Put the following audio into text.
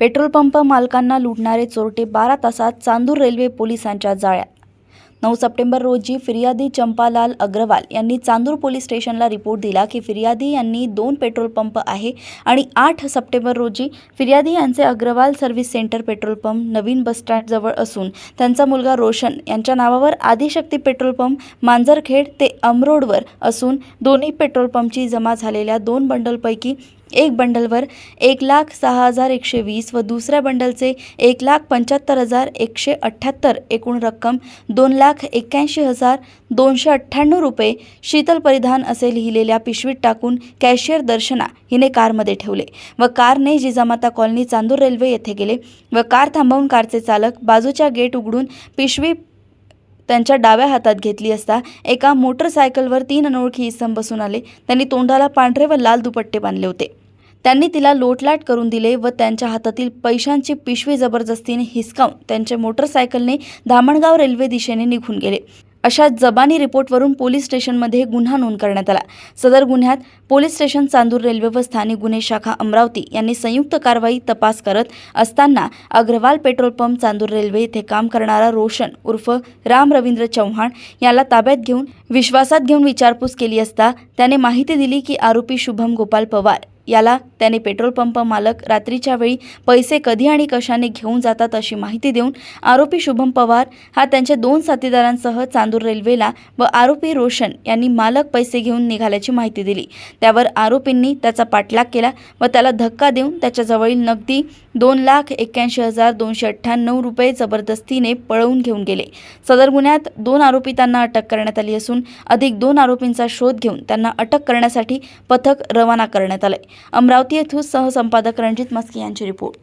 Petrol pump मालकांना लुटणारे चोरटे बारा तासात चांदूर रेल्वे पोलिसांच्या जाळ्यात. नऊ सप्टेंबर रोजी फिर्यादी चंपालाल अग्रवाल यांनी चांदूर पोलीस स्टेशनला रिपोर्ट दिला की फिर्यादी यांनी दोन पेट्रोल पंप आहे आणि आठ सप्टेंबर रोजी फिर्यादी यांचे Agrawal service centre petrol pump नवीन बसस्टँडजवळ असून त्यांचा मुलगा रोशन यांच्या नावावर आदिशक्ती पेट्रोल पंप मांजरखेड ते अमरोडवर असून दोन्ही पेट्रोल पंपची जमा झालेल्या दोन बंडलपैकी एक बंडलवर एक लाख सहा हजार एकशे वीस व दुसऱ्या बंडलचे एक लाख पंच्याहत्तर हजार एकशे अठ्ठ्याहत्तर एकूण रक्कम दोन लाख एक्क्याऐंशी हजार दोनशे अठ्ठ्याण्णव रुपये शीतल परिधान असे लिहिलेल्या पिशवीत टाकून कॅशियर दर्शना हिने कारमध्ये ठेवले व कारने जिजामाता कॉलनी चांदूर रेल्वे येथे गेले व कार थांबवून कारचे चालक बाजूच्या गेट उघडून पिशवी त्यांच्या डाव्या हातात घेतली असता एका मोटरसायकलवर तीन अनोळखी इसम बसून आले. त्यांनी तोंडाला पांढरे व लाल दुपट्टे बांधले होते. त्यांनी तिला लोटलाट करून दिले व त्यांच्या हातातील पैशांची पिशवी जबरदस्तीने हिसकावून त्यांच्या मोटरसायकलने धामणगाव रेल्वे दिशेने निघून गेले. अशा जबानी रिपोर्टवरून पोलीस स्टेशनमध्ये गुन्हा नोंद करण्यात आला. सदर गुन्ह्यात पोलीस स्टेशन चांदूर रेल्वे व स्थानिक गुन्हे शाखा अमरावती यांनी संयुक्त कारवाई तपास करत असताना Agrawal petrol pump Chandur railway येथे काम करणारा रोशन उर्फ राम रवींद्र चव्हाण याला ताब्यात घेऊन विश्वासात घेऊन विचारपूस केली असता त्याने माहिती दिली की आरोपी शुभम गोपाल पवार याला त्याने पेट्रोल पंप मालक रात्रीच्या वेळी पैसे कधी आणि कशाने घेऊन जातात अशी माहिती देऊन आरोपी शुभम पवार हा त्यांच्या दोन साथीदारांसह चांदूर रेल्वेला व आरोपी रोशन यांनी मालक पैसे घेऊन निघाल्याची माहिती दिली. त्यावर आरोपींनी त्याचा पाठलाग केला व त्याला धक्का देऊन त्याच्याजवळील नगदी दोन लाख एक्क्याऐंशी हजार दोनशे अठ्ठ्याण्णव रुपये जबरदस्तीने पळवून घेऊन गेले. सदर गुन्ह्यात दोन आरोपी त्यांना अटक करण्यात आली असून अधिक दोन आरोपींचा शोध घेऊन त्यांना अटक करण्यासाठी पथक रवाना करण्यात आले अमरावती येथून सहसंपादक रणजित मस्के यांची रिपोर्ट.